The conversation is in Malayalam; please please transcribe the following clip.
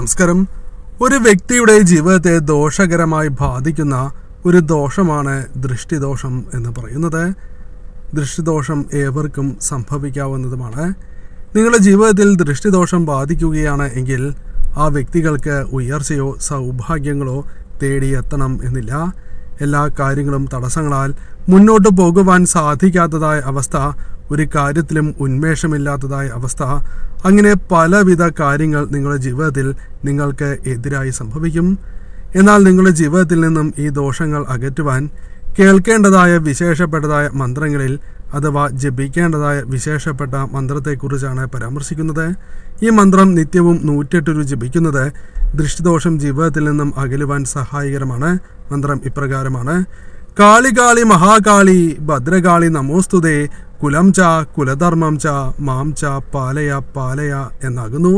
നമസ്കാരം. ഒരു വ്യക്തിയുടെ ജീവിതത്തെ ദോഷകരമായി ബാധിക്കുന്ന ഒരു ദോഷമാണ് ദൃഷ്ടിദോഷം എന്ന് പറയുന്നത്. ദൃഷ്ടിദോഷം ഏവർക്കും സംഭവിക്കാവുന്നതുമാണ്. നിങ്ങളുടെ ജീവിതത്തിൽ ദൃഷ്ടിദോഷം ബാധിക്കുകയാണ് എങ്കിൽ ആ വ്യക്തികൾക്ക് ഉയർച്ചയോ സൗഭാഗ്യങ്ങളോ തേടിയെത്തണം എന്നില്ല. എല്ലാ കാര്യങ്ങളും തടസ്സങ്ങളാൽ മുന്നോട്ട് പോകുവാൻ സാധിക്കാത്തതായ അവസ്ഥ ഒരു കാര്യത്തിലും ഉന്മേഷമില്ലാത്തതായ അവസ്ഥ. അങ്ങനെ പലവിധ കാര്യങ്ങൾ നിങ്ങളുടെ ജീവിതത്തിൽ നിങ്ങൾക്ക് എതിരായി സംഭവിക്കും. എന്നാൽ നിങ്ങളുടെ ജീവിതത്തിൽ നിന്നും ഈ ദോഷങ്ങൾ അകറ്റുവാൻ കേൾക്കേണ്ടതായ വിശേഷപ്പെട്ടതായ മന്ത്രങ്ങളിൽ അഥവാ ജപിക്കേണ്ടതായ വിശേഷപ്പെട്ട മന്ത്രത്തെക്കുറിച്ചാണ് പരാമർശിക്കുന്നത്. ഈ മന്ത്രം നിത്യവും നൂറ്റെട്ട് രൂപ ജപിക്കുന്നത് ദൃഷ്ടിദോഷം ജീവിതത്തിൽ നിന്നും അകലുവാൻ സഹായകരമാണ്. മന്ത്രം ഇപ്രകാരമാണ്. കാളി കാളി മഹാകാളി ഭദ്രകാളി നമോസ്തുതേ കുലം ച കുലധർമ്മം ച മാം ച പാലയ പാലയ എന്നാകുന്നു.